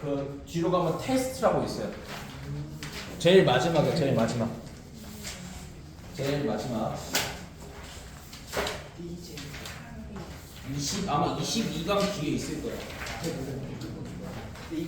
그 뒤로 가면 테스트라고 있어요. 제일 마지막에 제일 마지막. 제일 마지막. 20 아마 22강 뒤에 있을 거야. 테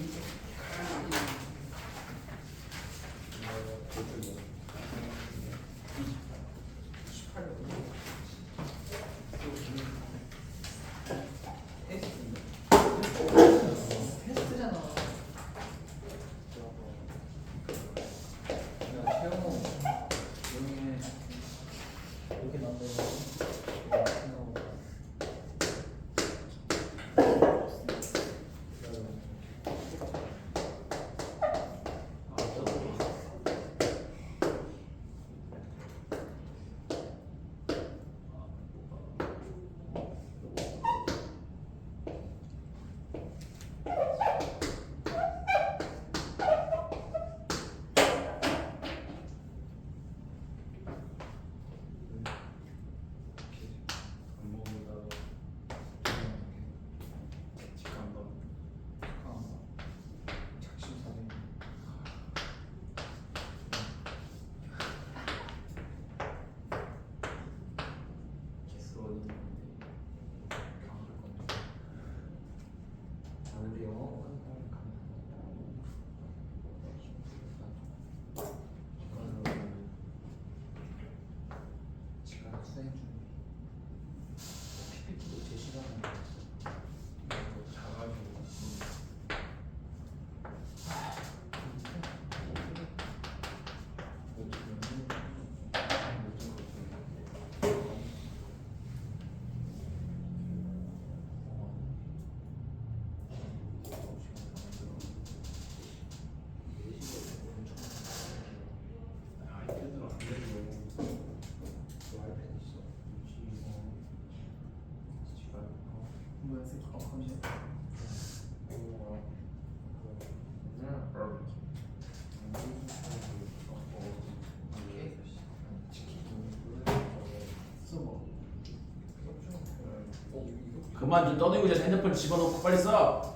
그만 좀 떠들고 이제 핸드폰 집어넣고 빨리 써.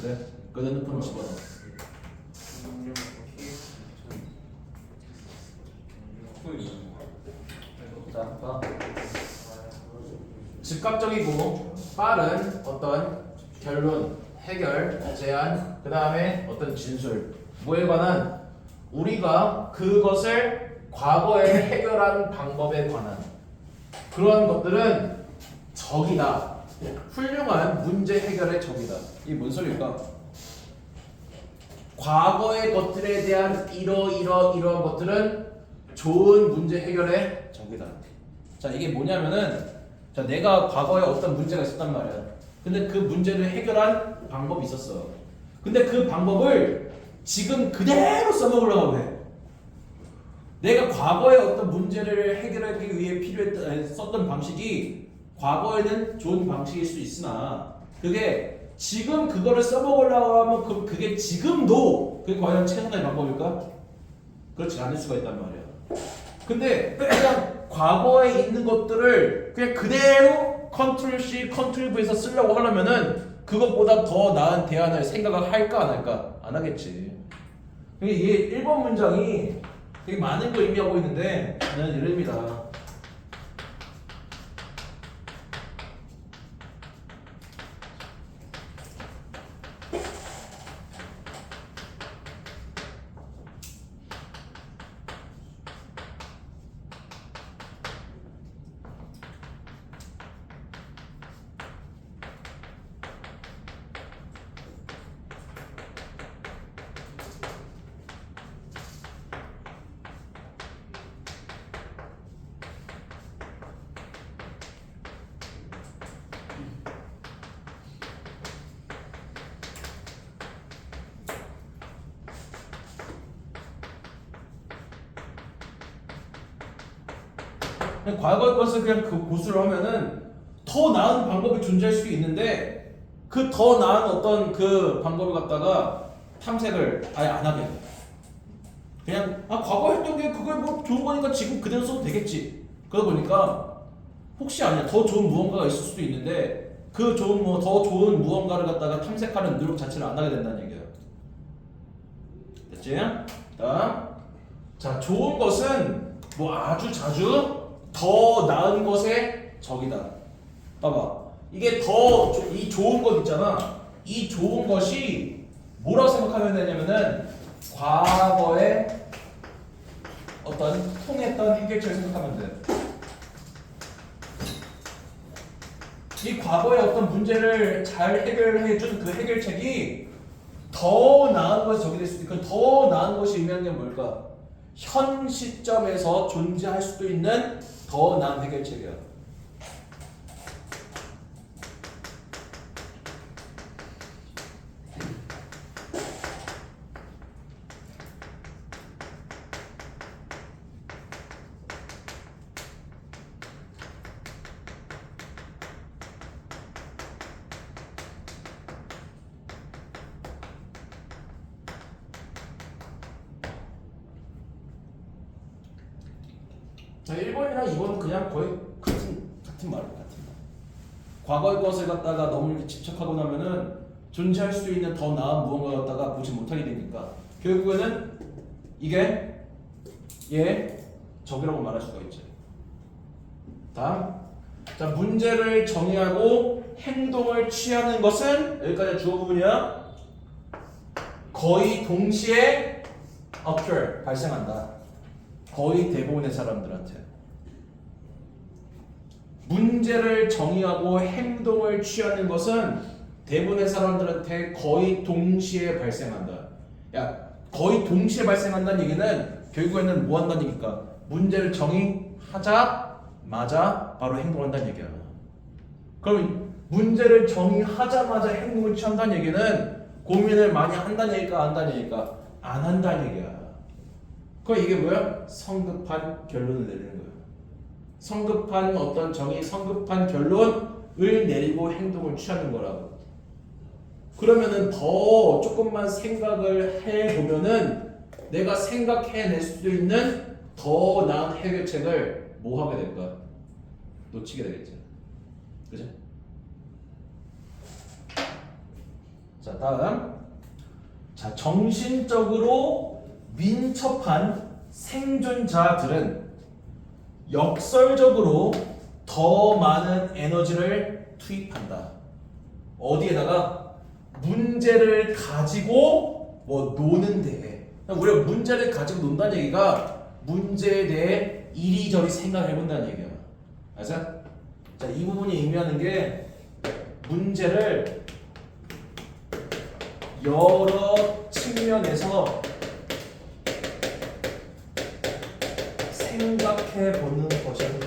그래. 그 핸드폰 집어넣어. 자, 봐. 즉각적이고 빠른 어떤 결론, 해결, 제안, 그 다음에 어떤 진술, 뭐에 관한 우리가 그것을 과거에 해결한 방법에 관한 그런 것들은 적이다. 훌륭한 문제 해결의 적이다. 이게 뭔 소리일까? 과거의 것들에 대한 이러 이러 이러한 것들은 좋은 문제 해결의 적이다. 자 이게 뭐냐면은 자 내가 과거에 어떤 문제가 있었단 말이야. 근데 그 문제를 해결한 방법이 있었어. 근데 그 방법을 지금 그대로 써먹으려고 해. 내가 과거에 어떤 문제를 해결하기 위해 필요했던 썼던 방식이 과거에는 좋은 방식일 수 있으나 그게 지금 그거를 써먹으려고 하면 그, 그게 지금도 그게 과연 최선의 방법일까? 그렇지 않을 수가 있단 말이야. 근데 그냥 과거에 있는 것들을 그냥 그대로 컨트롤 C, 컨트롤 V에서 쓰려고 하려면은 그것보다 더 나은 대안을 생각을 할까 안 할까? 안 하겠지. 이게 1번 문장이 되게 많은 걸 의미하고 있는데 저는 이럽니다. 과거의 것을 그냥 그 고수를 하면은 더 나은 방법이 존재할 수 있는데 그 더 나은 어떤 그 방법을 갖다가 탐색을 아예 안 하게 돼. 그냥 아 과거 했던 게 그걸 뭐 좋은 거니까 지금 그대로 써도 되겠지. 그러다 보니까 혹시 아니야 더 좋은 무언가가 있을 수도 있는데 그 좋은 뭐 더 좋은 무언가를 갖다가 탐색하는 노력 자체를 안 하게 된다는 얘기예요. 됐지? 자 좋은 것은 뭐 아주 자주 더 나은 것의 적이다. 봐봐 이게 더 이 좋은 것 있잖아. 이 좋은 것이 뭐라고 생각하면 되냐면은 과거에 어떤 통했던 해결책을 생각하면 돼. 이 과거의 어떤 문제를 잘 해결해준 그 해결책이 더 나은 것이 적이 될 수도 있고 더 나은 것이 의미하는 게 뭘까? 현 시점에서 존재할 수도 있는 더 나은 해결책이야. 자, 1번이랑 2번은 그냥 거의 같은 같은 말이야, 같은 말. 과거의 것을 갖다가 너무 이렇게 집착하고 나면은 존재할 수 있는 더 나은 무언가 갖다가 보지 못하게 되니까 결국에는 이게 얘 적이라고 말할 수가 있죠. 다음, 자 문제를 정의하고 행동을 취하는 것은 여기까지 주어 부분이야. 거의 동시에 occur 발생한다. 거의 대부분의 사람들한테 문제를 정의하고 행동을 취하는 것은 대부분의 사람들한테 거의 동시에 발생한다. 야, 거의 동시에 발생한다는 얘기는 결국에는 뭐 한다는 얘기니까 문제를 정의하자마자 바로 행동한다는 얘기야. 그럼 문제를 정의하자마자 행동을 취한다는 얘기는 고민을 많이 한다는 얘기가 안 한다는 얘기가 안 한다는 얘기야. 그럼 이게 뭐야? 성급한 결론을 내리는 거야. 성급한 어떤 정의, 성급한 결론을 내리고 행동을 취하는 거라고. 그러면은 더 조금만 생각을 해 보면은 내가 생각해낼 수도 있는 더 나은 해결책을 뭐 하게 될까? 놓치게 되겠지. 그죠? 자 다음 자 정신적으로 민첩한 생존자들은 역설적으로 더 많은 에너지를 투입한다. 어디에다가 문제를 가지고 뭐 노는데 우리가 문제를 가지고 논다는 얘기가 문제에 대해 이리저리 생각해 본다는 얘기야. 알았어? 자, 이 부분이 의미하는 게 문제를 여러 측면에서 생각해 보는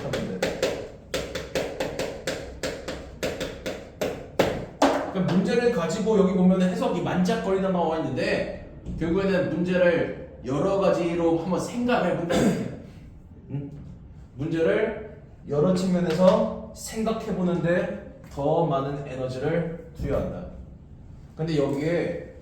하면 돼. 그러니까 문제를 가지고 여기 보면 해석이 만작거리나 나와 있는데 결국에는 문제를 여러 가지로 한번 생각해 본다는 얘기야. 응? 문제를 여러 측면에서 생각해 보는데 더 많은 에너지를 투여한다. 근데 여기에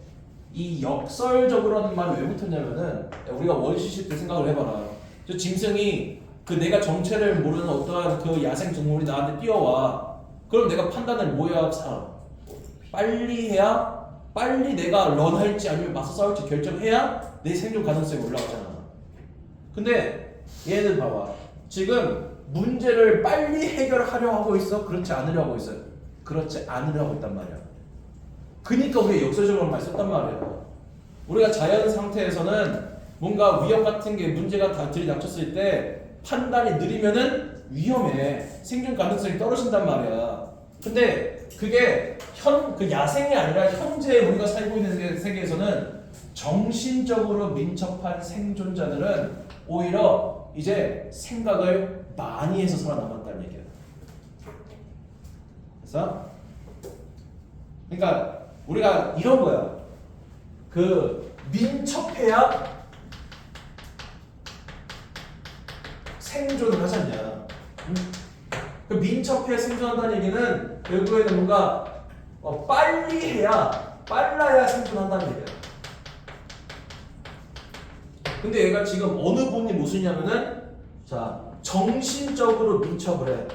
이 역설적으로라는 말을 왜 붙었냐면은 야, 우리가 원시시 때 생각을 해봐라. 저 짐승이 그 내가 정체를 모르는 어떠한 그 야생 동물이 나한테 뛰어와. 그럼 내가 판단을 뭐 해야 살아? 빨리 해야 빨리 내가 런할지 아니면 맞서 싸울지 결정해야 내 생존 가능성이 올라가잖아. 근데 얘는 봐봐. 지금 문제를 빨리 해결하려 하고 있어? 그렇지 않으려 하고 있어? 그렇지 않으려 하고 있단 말이야. 그니까 우리가 역설적으로 많이 썼단 말이야. 우리가 자연 상태에서는 뭔가 위험 같은 게 문제가 다 들이닥쳤을 때 판단이 느리면은 위험해. 생존 가능성이 떨어진단 말이야. 근데 그게 현, 그 야생이 아니라 현재 우리가 살고 있는 세계- 세계에서는 정신적으로 민첩한 생존자들은 오히려 이제 생각을 많이 해서 살아남았다는 얘기야. 그래서 그러니까 우리가 이런 거야. 그 민첩해야 생존을 하잖냐. 응? 그 민첩해 생존한다는 얘기는 결국에는 뭔가 어, 빨리 해야 빨라야 생존한다는 얘기야. 근데 얘가 지금 어느 부분이 모순이냐면은 자 정신적으로 민첩을 해.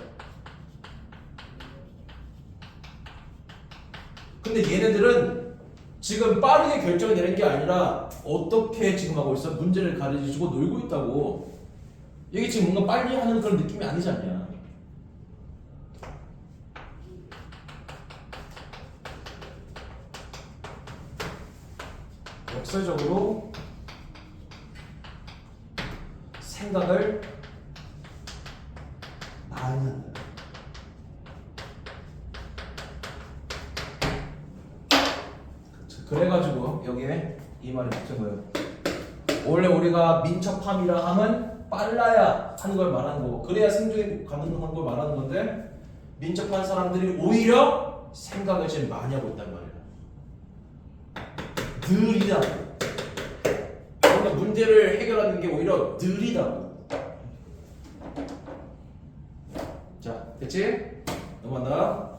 근데 얘네들은 지금 빠르게 결정을 내는 게 아니라 어떻게 지금 하고 있어? 문제를 가르쳐주고 놀고 있다고. 이게 지금 뭔가 빨리 하는 그런 느낌이 아니지 않냐? 역설적으로 생각을 많이 한다. 그래가지고 여기에 이 말이 붙은 거예요. 원래 우리가 민첩함이라 함은 빨라야 하는 걸 말하는 거고 그래야 생존이 가능한 걸 말하는 건데 민첩한 사람들이 오히려 생각을 제일 많이 하고 있단 말이야. 느리다. 그러니까 문제를 해결하는 게 오히려 느리다고. 자, 됐지? 넘어간다.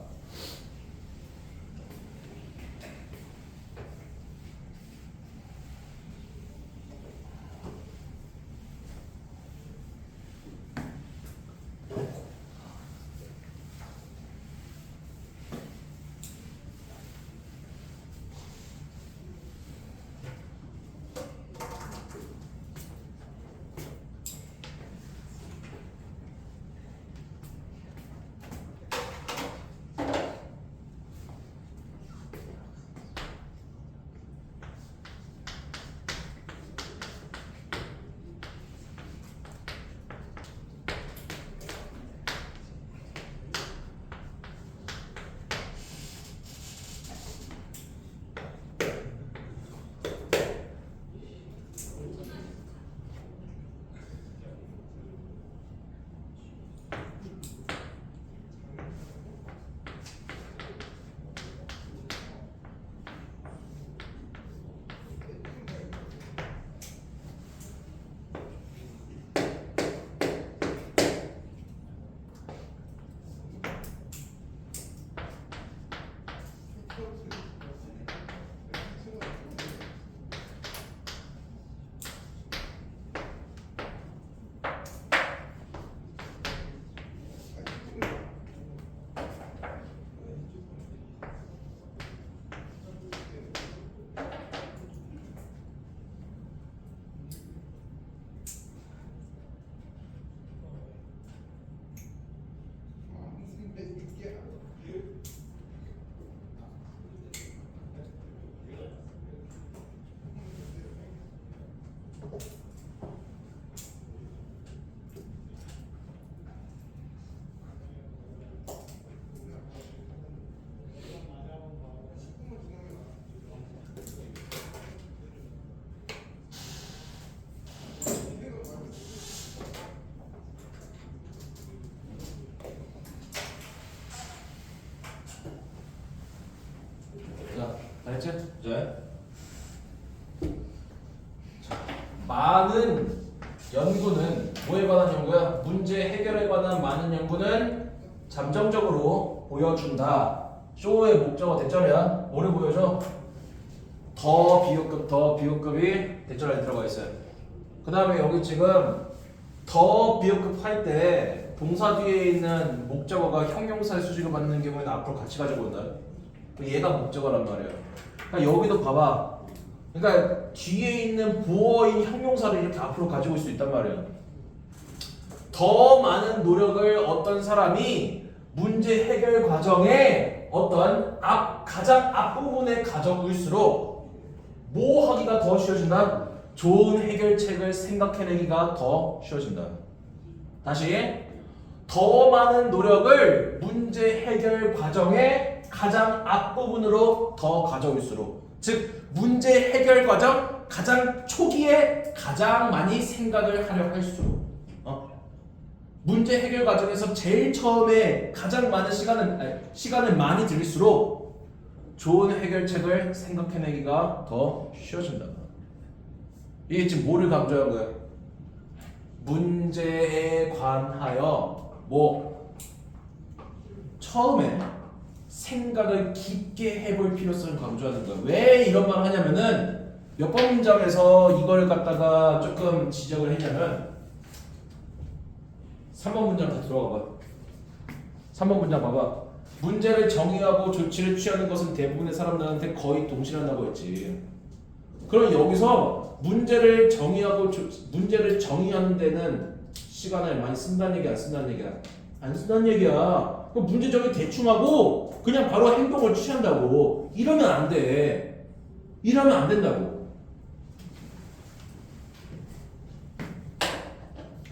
알겠지? 자. 자, 많은 연구는 뭐에 관한 연구야? 문제 해결에 관한 많은 연구는 잠정적으로 보여준다. 쇼의 목적어 대절이야. 뭐를 보여줘? 더 비교급, 더 비교급이 대절에 들어가 있어요. 그 다음에 여기 지금 더 비교급 할 때 동사 뒤에 있는 목적어가 형용사의 수직을 받는 경우에는 앞으로 같이 가지고 온다. 얘가 목적어란 말이에요. 그러니까 여기도 봐봐. 그러니까 뒤에 있는 부어인 형용사를 이렇게 앞으로 가지고 올 수 있단 말이에요. 더 많은 노력을 어떤 사람이 문제 해결 과정에 어떤 앞 가장 앞부분에 가져올수록 뭐 하기가 더 쉬워진다? 좋은 해결책을 생각해내기가 더 쉬워진다. 다시 더 많은 노력을 문제 해결 과정의 가장 앞부분으로 더 가져올수록 즉 문제 해결 과정 가장 초기에 가장 많이 생각을 하려 할수록 어? 문제 해결 과정에서 제일 처음에 가장 많은 시간을 아니, 시간을 많이 들일수록 좋은 해결책을 생각해내기가 더 쉬워진다. 이게 지금 뭐를 강조한 거야? 문제에 관하여 뭐 처음에 생각을 깊게 해볼 필요성을 강조하는 거야. 왜 이런 말 하냐면은 몇 번 문장에서 이걸 갖다가 조금 지적을 했냐면 3번 문장 다 들어가 봐. 3번 문장 봐봐. 문제를 정의하고 조치를 취하는 것은 대부분의 사람들한테 거의 동일하다고 했지. 그럼 여기서 문제를 정의하고 조, 문제를 정의하는 데는 시간을 많이 쓴다는 얘기야, 안 쓴다는 얘기야? 안 쓴다는 얘기야. 그럼 문제 정의 대충 하고 그냥 바로 행동을 취한다고. 이러면 안 돼. 이러면 안 된다고.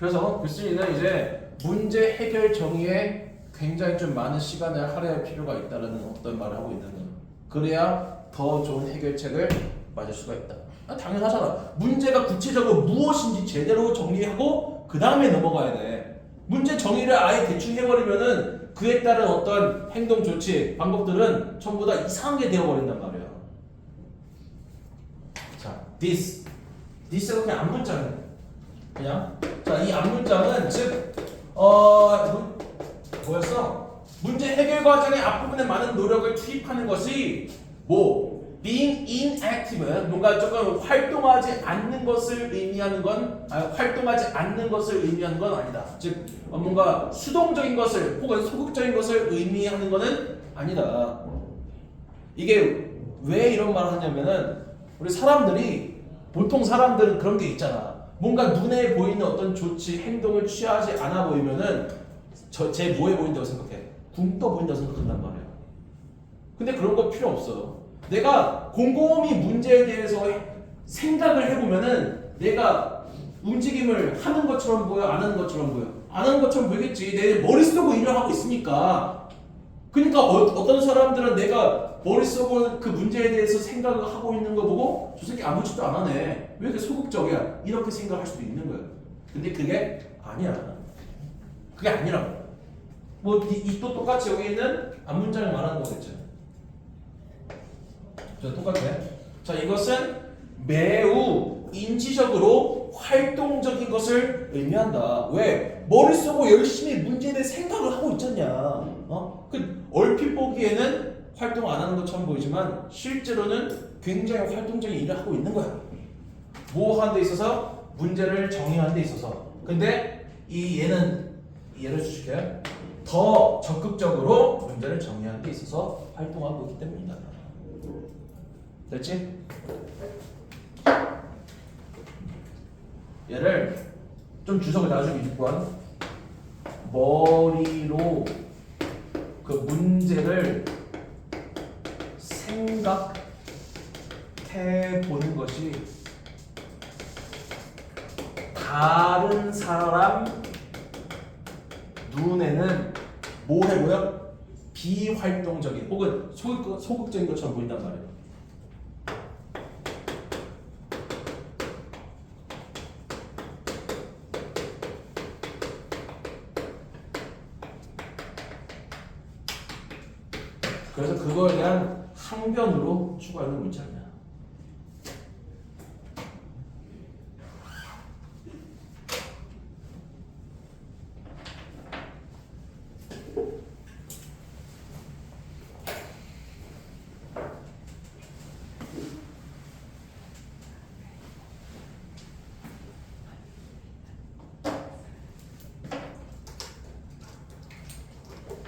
그래서 글쓴이는 이제 문제 해결 정의에 굉장히 좀 많은 시간을 할애할 필요가 있다는 어떤 말을 하고 있는 거예요. 그래야 더 좋은 해결책을 맞을 수가 있다. 아, 당연하잖아. 문제가 구체적으로 무엇인지 제대로 정리하고 그 다음에 넘어가야 돼. 문제 정의를 아예 대충 해버리면은 그에 따른 어떤 행동 조치 방법들은 전부 다 이상한 게 되어버린단 말이야. 자, this, this가 그냥 앞문장이야. 그냥 자이 앞문장은 즉어 문- 뭐였어? 문제 해결 과정의 앞부분에 많은 노력을 투입하는 것이 뭐 being inactive 뭔가 조금 활동하지 않는 것을 의미하는 건 아, 활동하지 않는 것을 의미하는 건 아니다. 즉 어, 뭔가 수동적인 것을 혹은 소극적인 것을 의미하는 것은 아니다. 이게 왜 이런 말을 하냐면은 우리 사람들이 보통 사람들은 그런 게 있잖아. 뭔가 눈에 보이는 어떤 조치, 행동을 취하지 않아 보이면은 저 제 뭐해 보인다고 생각해? 굶떠 보인다고 생각한단 말이야. 근데 그런 거 필요 없어. 내가 곰곰이 문제에 대해서 생각을 해보면은 내가 움직임을 하는 것처럼 보여, 안 하는 것처럼 보여. 안 하는 것처럼 보이겠지. 내 머릿속으로 일을 하고 있으니까. 그러니까 어, 떤 사람들은 내가 머릿속으로 그 문제에 대해서 생각을 하고 있는 거 보고 저 새끼 아무 짓도 안 하네. 왜 이렇게 소극적이야? 이렇게 생각할 수도 있는 거야. 근데 그게 아니야. 그게 아니라고. 뭐이 또 똑같이 여기 있는 앞문장을 말하는 거겠죠. 자 똑같아. 자 이것은 매우 인지적으로 활동적인 것을 의미한다. 왜? 머릿속으로 열심히 문제에 대해 생각을 하고 있잖냐. 어? 그 얼핏 보기에는 활동 안 하는 것처럼 보이지만 실제로는 굉장히 활동적인 일을 하고 있는 거야. 뭐 하는 데 있어서 문제를 정의하는 데 있어서. 근데 이 얘는 예를 주실게요. 더 적극적으로 문제를 정의하는 데 있어서 활동하고 있기 때문이다. 됐지? 얘를 좀 주석을 나중에 6번 머리로 그 문제를 생각해 보는 것이 다른 사람 눈에는 뭐해 보여? 비활동적인 혹은 소극, 소극적인 것처럼 보인단 말이에요. 그래서 그거에 대한 항변으로 추가하는 문장이야.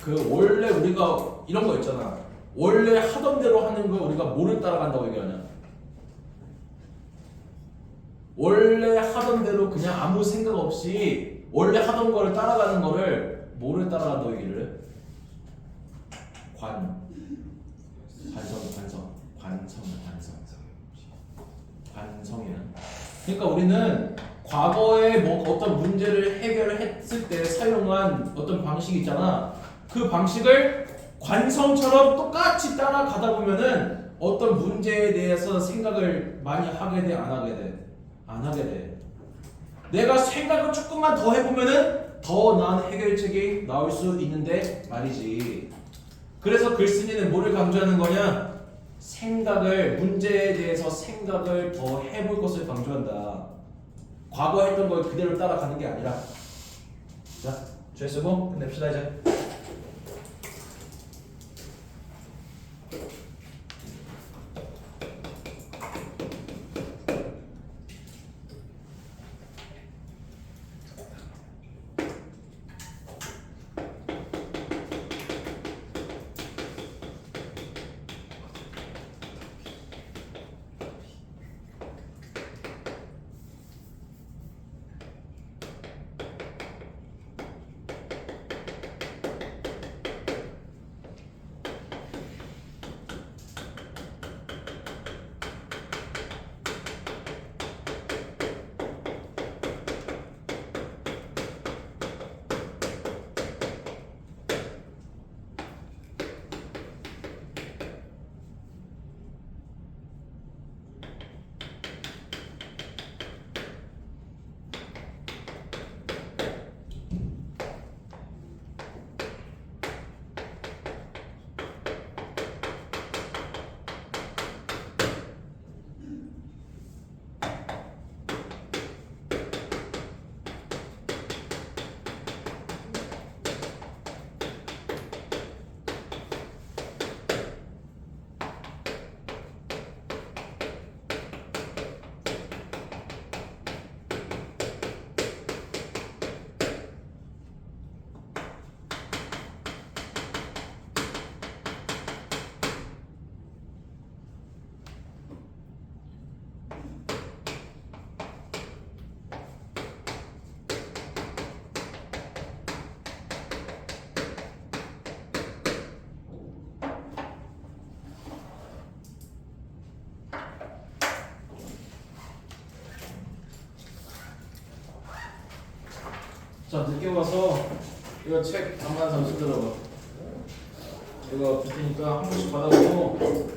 그 원래 우리가 이런 거 있잖아. 원래 하던 대로 하는 거 우리가 뭐를 따라간다고 얘기하냐? 원래 하던 대로 그냥 아무 생각 없이 원래 하던 거를 따라가는 거를 뭐를 따라간다고 얘기를 해? 관 관성 관성 관성 관성 관성이야. 그러니까 우리는 과거에 뭐 어떤 문제를 해결했을 때 사용한 어떤 방식이 있잖아. 그 방식을 관성처럼 똑같이 따라가다 보면은 어떤 문제에 대해서 생각을 많이 하게 돼, 안 하게 돼? 안 하게 돼. 내가 생각을 조금만 더 해보면은 더 나은 해결책이 나올 수 있는데 말이지. 그래서 글쓴이는 뭐를 강조하는 거냐? 생각을, 문제에 대해서 생각을 더 해볼 것을 강조한다. 과거 했던 걸 그대로 따라가는 게 아니라. 자, 죄 쓰고 끝냅시다, 이제. 자 늦게 와서 이거 책 잠깐 잠시 들어봐. 이거 줄 테니까 한 번씩 받아보고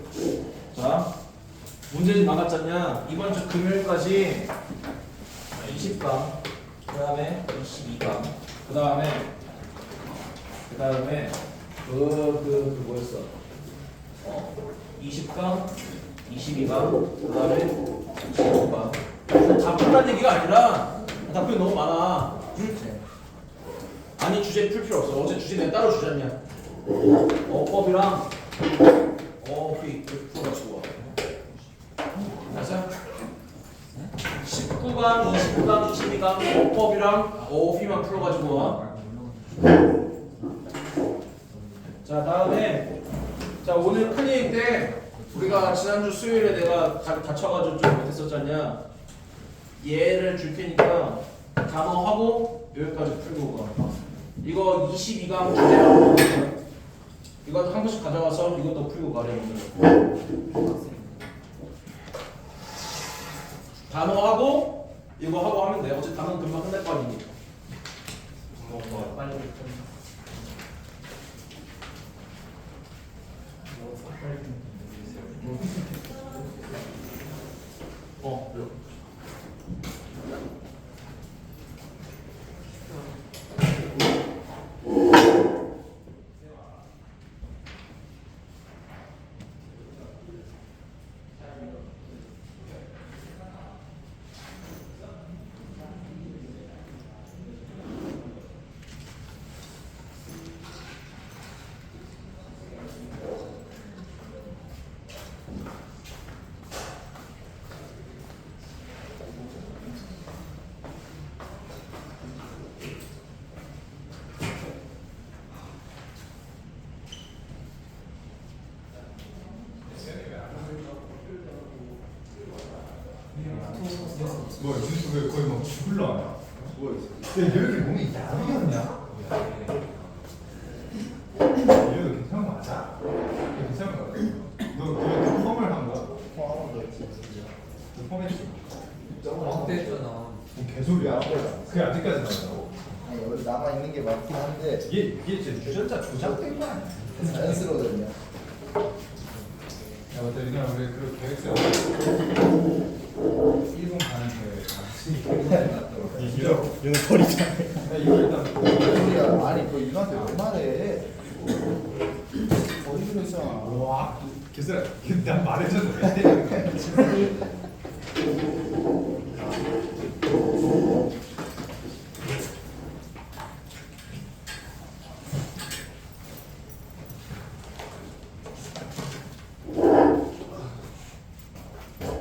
자 문제 나갔잖냐 이번 주 금요일까지 20강 그 다음에 22강 그 다음에 그 다음에 그 그 그 뭐였어 어 20강 22강 그 다음에 25강 다 풀란 얘기가 아니라 답변 너무 많아 응? 아니 주제 풀 필요 없어. 어제 주제 내가 따로 주잖냐. 어법이랑. 어휘 풀어가지고 와 알았어? 19강, 20강, 22강 어법이랑 어휘만 풀어가지고 와. 자 다음에 자 오늘 클리닉 때 우리가 지난주 수요일에 내가 다, 다쳐가지고 좀 못했었잖냐. 얘를 줄 테니까 단어하고 여기까지 풀고 가 이거 22강 주제라고 이거 한 번씩 가져가서 이것도 풀고 오늘 단어하고 이거 하고 하면 돼 어차피 단어는 금방 끝날 거 아니니 뭔가 빨리 좀어 뭐 진짜 왜 거의 막 죽을라 하냐? 뭐 야, 얘들 몸이 야비였냐? 얘도 괜찮은 거 맞아? 얘 괜찮은 거 같아. 너, 너 펌을 한 거야? 너 펌했지? 막대했잖아. 뭐 개소리야. 그게 아직까지 나온다고? 아니 원래 남아 있는 게 맞긴 한데 이게, 이게 진짜 유전자 조작된 거 아니야? 자연스러워졌냐? 야, 맞다. 이날 우리 그 계획서 이동 가는 거예요. 이거 버리자. 이거 일단 아니 그 이거한테 연말에 버리기로 했잖아. 와, 걔들 걔난 말해줘도 안